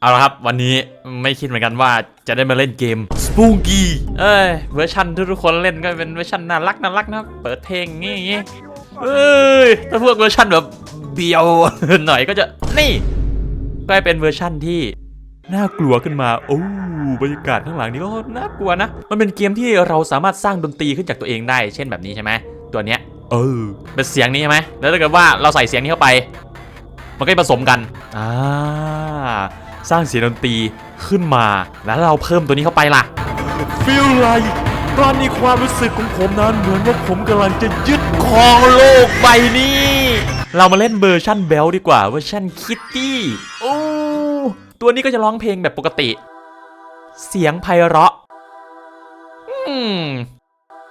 เอาละครับ วันนี้ไม่คิดเหมือนกันว่าจะได้มาเล่นเกม Spooky เอ้ยเวอร์ชันที่ทุกคนเล่นก็เป็นเวอร์ชันน่ารักน่ารักนะเปิดเพลงงี้งี้เอ้ยถ้าพวกเวอร์ชันแบบเบียวหน่อยก็จะนี่ก็เป็นเวอร์ชันที่น่ากลัวขึ้นมาโอ้บรรยากาศข้างหลังนี้ก็น่ากลัวนะ มันเป็นเกมที่เราสามารถสร้างดนตรีขึ้นจากตัวเองได้ เช่นแบบนี้ใช่ไหมตัวเนี้ยเออเป็นเสียงนี้ใช่ไหมแล้วถ้าเกิดว่าเราใส่เสียงนี้เข้าไป มันก็จะผสมกันอ่า สร้างเสียงดนตรีขึ้นมา แล้วเราเพิ่มตัวนี้เข้าไปล่ะ feel like ตอนนี้ความรู้สึกของผมนั้นเหมือนว่าผมกำลังจะยึดครองโลกใบนี้ เรามาเล่นเวอร์ชั่นเบลดีกว่าเวอร์ชั่นคิตตี้โอ้ตัวนี้ก็จะร้องเพลงแบบปกติ เสียงไพเราะ อืม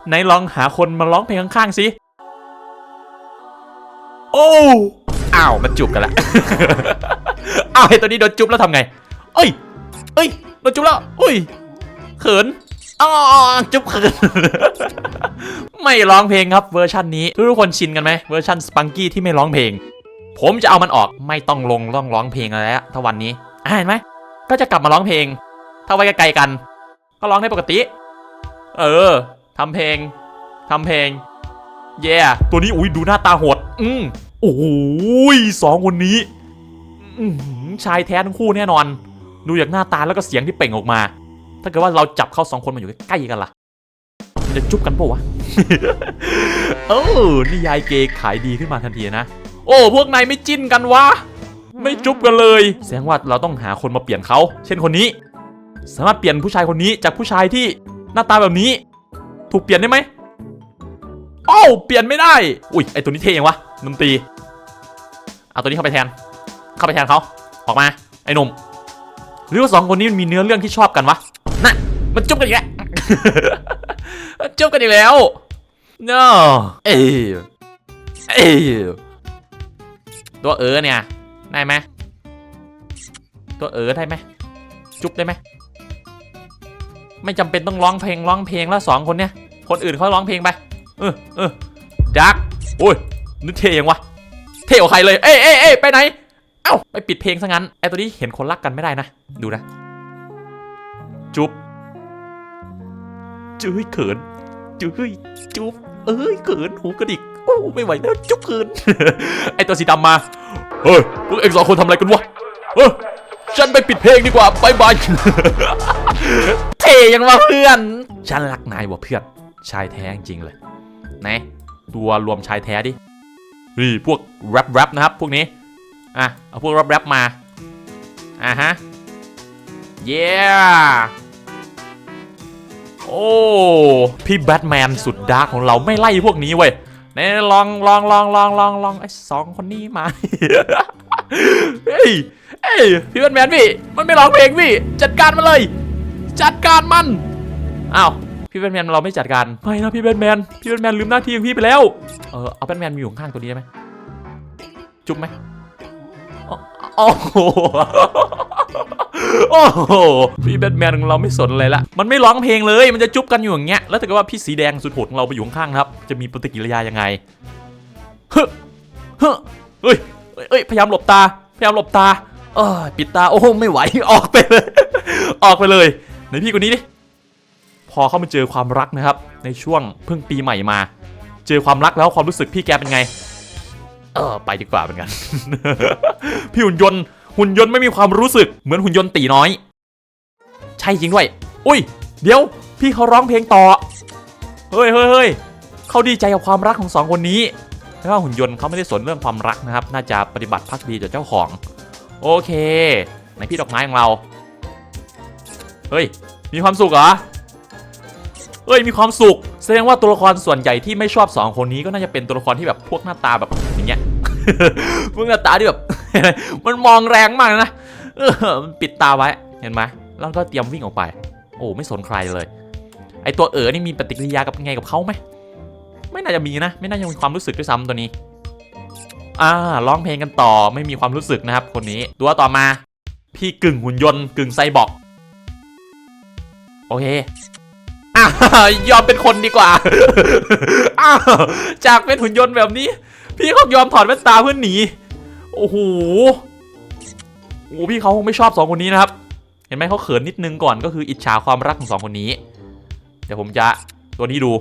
ไหนลองหาคนมาร้องเพลงข้างๆสิ โอ้อ้าวมันจุบกันละ อ้าวไอ้ตัวนี้โดนจุ๊บแล้วทำไง เอ้ย เอ้ยโดนจุ๊บแล้วอุ้ย เขินอ๋อจุ๊บเขิน ไม่ร้องเพลงครับเวอร์ชันนี้ทุกคนชินกันไหมเวอร์ชันสปังกี้ที่ไม่ร้องเพลง ผมจะเอามันออกไม่ต้องลงต้องร้องเพลงอะไรแล้วถ้าวันนี้อะเห็นไหมก็จะกลับมาร้องเพลง ถ้าไว้ไกลกัน ก็ร้องได้ปกติ เออทำเพลงทำเพลงเย่ตัวนี้อุ้ยดูหน้าตาโหด อืมโอ้ยสองคนนี้ ชายแท้ทั้งคู่แน่นอน ดูจากหน้าตาแล้วก็เสียงที่เป่งออกมา ถ้าเกิดว่าเราจับเขาสองคนมาอยู่ใกล้กันล่ะจะจุบกันปะวะเออนิยายเกขายดีขึ้นมาทันทีนะ โอ้พวกนายไม่จิ้นกันวะ ไม่จุบกันเลย แสดงว่าเราต้องหาคนมาเปลี่ยนเขา เช่นคนนี้ สามารถเปลี่ยนผู้ชายคนนี้จากผู้ชายที่หน้าตาแบบนี้ ถูกเปลี่ยนได้ไหมโอ้าวเปลี่ยนไม่ได้ อุ้ยไอตัวนี้เท่ยังวะดนตรีเอาตัวนี้เข้าไปแทน เข้าไปแทนเขาออกมาไอ้หนุ่มหรือว่าสองคนนี้มันมีเนื้อเรื่องที่ชอบกันวะน่ะมันจุ๊บกันอีกแล้วจุ๊บกันอีกแล้ว no เอ้ยเอ้ยตัวเออเนี่ยได้ไหมตัวเออได้ไหมจุ๊บได้ไหมไม่จำเป็นต้องร้องเพลงร้องเพลงแล้วสองคนเนี่ยคนอื่นเขาร้องเพลงไปเออเออดักโอ้ยนึกเท่ยังวะเท่กว่าใครเลยเอ้ยเอ้ยเอ้ยไปไหน เอ้าไปปิดเพลงซะงั้นไอตัวนี้เห็นคนรักกันไม่ได้นะ ดูนะ จุ๊บจุ๊ยเขินจุ๊ยจุ๊บเอ้ยเขินหูกระดิกโอ้ไม่ไหวแล้วจุ๊บเขินไอตัวสีดำมาเฮ้ยพวกเอ็งสองคนทำอะไรกันวะเออฉันไปปิดเพลงดีกว่าบายบายเท่ยังวะเพื่อน ฉันรักนายว่ะเพื่อน ชายแท้จริงเลยไหนตัวรวมชายแท้ดินี่พวกแรปแรปนะครับ พวกนี้ อะ เอาพวกแรปแรปมา อะฮะ เย้ โอ้ พี่แบทแมนสุดดาร์กของเราไม่ไล่พวกนี้เว้ยไหนลองลองลองลองลองลองไอ้สองคนนี้มา เฮ้ย เฮ้ย พี่แบทแมนพี่ มันไม่ร้องเพลงพี่ จัดการมันเลย จัดการมัน อ้าวพี่แบทแมนเราไม่จัดการไม่นะพี่แบทแมนพี่แบทแมนลืมหน้าที่ของพี่ไปแล้ว เออเอาแบทแมนมาอยู่ข้างตัวนี้ได้ไหมจุ๊บไหม โอ้โหโอ้โหพี่แบทแมนของเราไม่สนเลยละ มันไม่ร้องเพลงเลย มันจะจุ๊บกันอยู่อย่างเงี้ย แล้วถ้าเกิดว่าพี่สีแดงสุดโหดของเราไปอยู่ข้างครับ จะมีปฏิกิริยายังไง เฮ้อเฮ้อเฮ้ยเฮ้ย พยายามหลบตา พยายามหลบตา เออปิดตา โอ้โหไม่ไหว ออกไปเลย ออกไปเลย ไหนพี่คนนี้ดิ พอเข้ามาเจอความรักนะครับ ในช่วงเพิ่งปีใหม่มา เจอความรักแล้วความรู้สึกพี่แกเป็นไง เออไปดีกว่าเหมือนกัน พี่หุ่นยนต์ หุ่นยนต์ไม่มีความรู้สึกเหมือนหุ่นยนต์ตีน้อย ใช่จริงด้วยอุ้ย เดี๋ยว พี่เขาร้องเพลงต่อ เฮ้ยเฮ้ยเฮ้ยเขาดีใจกับความรักของสองคนนี้แล้วาหุ่นยนต์เขาไม่ได้สนเรื่องความรักนะครับ น่าจะปฏิบัติพักดีต่อเจ้าของ โอเคไหนพี่ดอกไม้ของเรา เฮ้ย มีความสุขเหรอเอ้ย มีความสุข แสดงว่าตัวละครส่วนใหญ่ที่ไม่ชอบสองคนนี้ก็น่าจะเป็นตัวละครที่แบบพวกหน้าตาแบบอย่างเงี้ยพวกหน้าตาที่แบบ มันมองแรงมากนะมันปิดตาไว้เห็นไหมแล้วก็เตรียมวิ่งออกไป โอ้ไม่สนใครเลย ไอตัวเอ๋อนี่มีปฏิกิริยากับไงกับเขาไหมไม่น่าจะมีนะ ไม่น่าจะมีความรู้สึกด้วยซ้ำตัวนี้ อ่าร้องเพลงกันต่อไม่มีความรู้สึกนะครับ คนนี้ตัวต่อมา พี่กึ่งหุ่นยนต์กึ่งไซบอร์กโอเค อะยอมเป็นคนดีกว่าอ้าวจากเป็นหุ่นยนต์แบบนี้ พี่เขายอมถอดแว่นตาเพื่อหนีโอ้โหโอ้พี่เขาคงไม่ชอบสองคนนี้นะครับ เห็นไหมเขาเขินนิดนึงก่อนก็คืออิจฉาความรักของสองคนนี้ เดี๋ยวผมจะตัวนี้ดู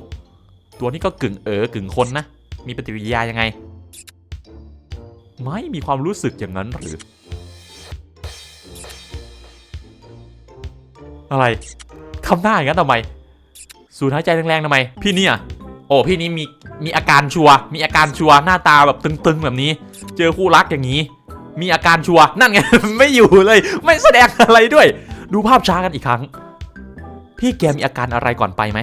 ตัวนี้ก็กึ่งเอ๋อกึ่งคนนะ มีปฏิกิริยายังไง ไม่มีความรู้สึกอย่างนั้นหรือ อะไรทำหน้าอย่างนั้นทำไม สูดหายใจแรงๆทำไม พี่เนี่ย โอ้พี่นี้มีมีอาการชัว มีอาการชัวหน้าตาแบบตึงๆแบบนี้ เจอคู่รักอย่างนี้ มีอาการชัวนั่นไง ไม่อยู่เลย ไม่แสดงอะไรด้วย ดูภาพช้ากันอีกครั้ง พี่แกมีอาการอะไรก่อนไปไหม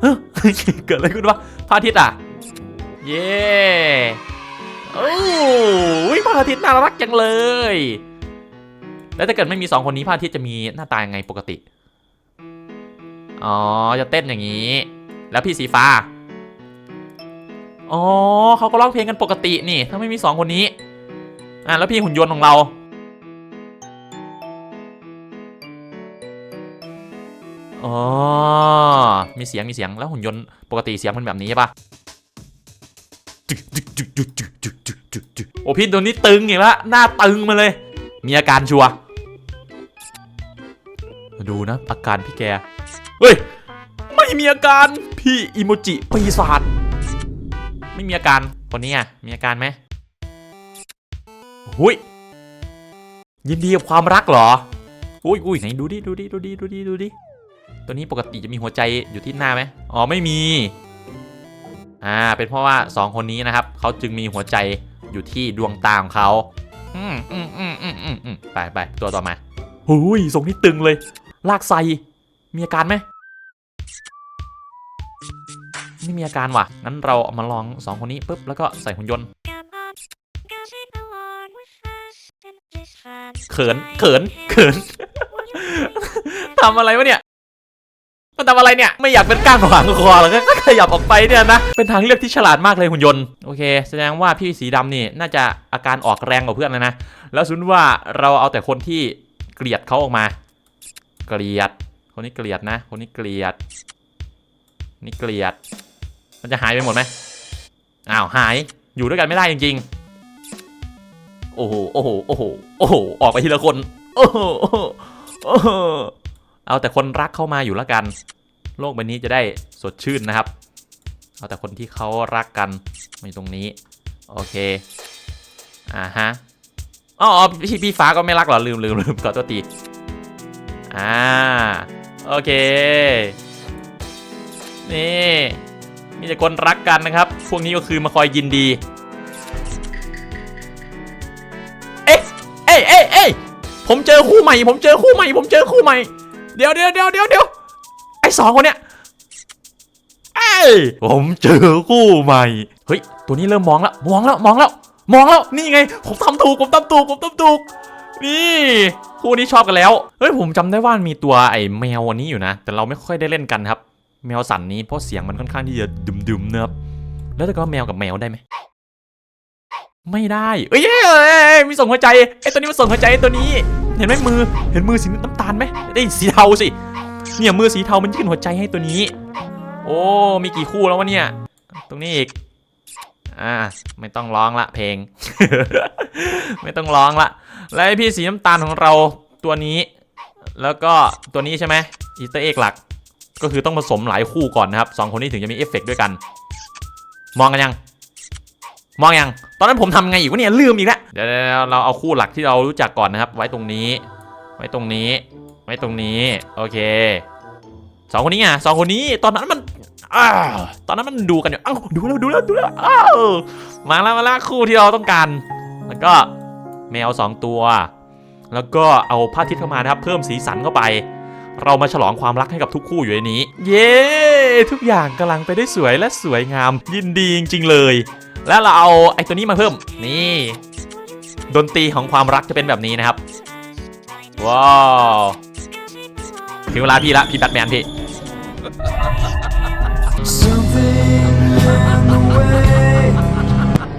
เฮ้ยเกิดอะไรขึ้นวะพระอาทิตย์อะ เย้โอ้ยพระอาทิตย์น่ารักจังเลย แล้วถ้าเกิดไม่มีสองคนนี้พระอาทิตย์จะมีหน้าตายังไงปกติ อ๋อ จะเต้นอย่างนี้ แล้วพี่สีฟ้า อ๋อเขาก็ร้องเพลงกันปกตินี่ ถ้าไม่มีสองคนนี้ อะแล้วพี่หุ่นยนต์ของเรา อ๋อ มีเสียงมีเสียงแล้วหุ่นยนต์ปกติเสียงมันแบบนี้ใช่ปะโอ้พี่ตัวนี้ตึงไงวะหน้าตึงมาเลย มีอาการชัวดูนะอาการพี่แก เฮ้ย ไม่มีอาการ พี่อิโมจิปีศาจไม่มีอาการคนนี้อะ มีอาการไหมหุยยินดีกับความรักเหรออุ้ยอุ้ยไหนดูดิ ดูดิ ดูดิ ดูดิ ดูดิ ตัวนี้ปกติจะมีหัวใจอยู่ที่หน้าไหมอ๋อ ไม่มี อ่า เป็นเพราะว่าสองคนนี้นะครับ เขาจึงมีหัวใจอยู่ที่ดวงตาของเขาอืมอืมอืมอืมอืมไปไปตัวต่อมาหุยทรงนี้ตึงเลย ลากไซ มีอาการไหมไม่มีอาการว่ะ งั้นเราเอามาลองสองคนนี้ปุ๊บแล้วก็ใส่หุ่นยนต์ เขิน เขิน เขิน ทำอะไรวะเนี่ย มันทำอะไรเนี่ย ไม่อยากเป็นก้างขวางคอแล้วก็ขยับออกไปเนี่ยนะ เป็นทางเลือกที่ฉลาดมากเลยหุ่นยนต์ โอเค แสดงว่าพี่สีดำนี่น่าจะอาการออกแรงกว่าเพื่อนแล้วนะ แล้วสุนว่าเราเอาแต่คนที่เกลียดเขาออกมา เกลียด คนนี้เกลียดนะ คนนี้เกลียด นี่เกลียด มันจะหายไปหมดไหมอ้าวหาย อยู่ด้วยกันไม่ได้จริงๆ โอ้โห โอ้โห โอ้โห โอ้โห ออกไปทีละคนโอ้โหโอ้โหโอ้โหเอาแต่คนรักเข้ามาอยู่แล้วกัน โลกใบนี้จะได้สดชื่นนะครับ เอาแต่คนที่เขารักกันมาอยู่ตรงนี้ โอเค อ่าฮะ อ๋อพี่พี่ฟ้าก็ไม่รักเหรอ ลืมลืมลืมขอตัวทีอ่า โอเค นี่ มีแต่คนรักกันนะครับ พวกนี้ก็คือมาคอยยินดี เอ๊ะ เอ้ยเอ้ยเอ้ยผมเจอคู่ใหม่ ผมเจอคู่ใหม่ ผมเจอคู่ใหม่ เดี๋ยวเดี๋ยวเดี๋ยวเดี๋ยวเดี๋ยวไอ้สองคนเนี้ยเอ้ยผมเจอคู่ใหม่ เฮ้ย ตัวนี้เริ่มมองแล้ว มองแล้ว มองแล้ว มองแล้ว นี่ไง ผมทำถูก ผมทำถูก ผมทำถูก นี่คู่นี้ชอบกันแล้ว เฮ้ยผมจำได้ว่ามีตัวไอ้แมววันนี้อยู่นะ แต่เราไม่ค่อยได้เล่นกันครับ แมวสันนี้เพราะเสียงมันค่อนข้างที่จะดุมๆเนิบแล้วแต่ก็แมวกับแมวได้ไหมไม่ได้เอ้ยมีส่งหัวใจไอ้ตัวนี้มันส่งหัวใจไอ้ตัวนี้ เห็นไหมมือเห็นมือสีน้ำตาลไหมได้สีเทาสิเนี่ยมือสีเทามันยื่นหัวใจให้ตัวนี้ โอ้มีกี่คู่แล้ววะเนี่ย ตรงนี้อีกอ่าไม่ต้องร้องละเพลง ไม่ต้องร้องละ แล้วไอพี่สีน้ำตาลของเราตัวนี้ แล้วก็ตัวนี้ใช่ไหมอีสเตอร์เอ็กหลัก ก็คือต้องผสมหลายคู่ก่อนนะครับสองคนนี้ถึงจะมีเอฟเฟกต์ด้วยกัน มองกันยัง มองยัง ตอนนั้นผมทำไงอีกวะเนี่ยลืมอีกแล้วเดี๋ยวเราเอาคู่หลักที่เรารู้จักก่อนนะครับ ไว้ตรงนี้ ไว้ตรงนี้ ไว้ตรงนี้ โอเคสองคนนี้ไงสองคนนี้ตอนนั้นมันอาตอนนั้นมันดูกันอยู่อ้าวดูแล้วดูแล้วดูแล้วอ้าวมาแล้วมาแล้วคู่ที่เราต้องการ แล้วก็ แมวสองตัว แล้วก็เอาผ้าทิศเข้ามานะครับเพิ่มสีสันเข้าไป เรามาฉลองความรักให้กับทุกคู่อยู่ในนี้ เย้ทุกอย่างกำลังไปได้สวยและสวยงาม ยินดีจริงๆเลย แล้วเราเอาไอ้ตัวนี้มาเพิ่มนี่ดนตรีของความรักจะเป็นแบบนี้นะครับ ว้าวถึงเวลาพี่ละ พี่แบทแมนพี่ So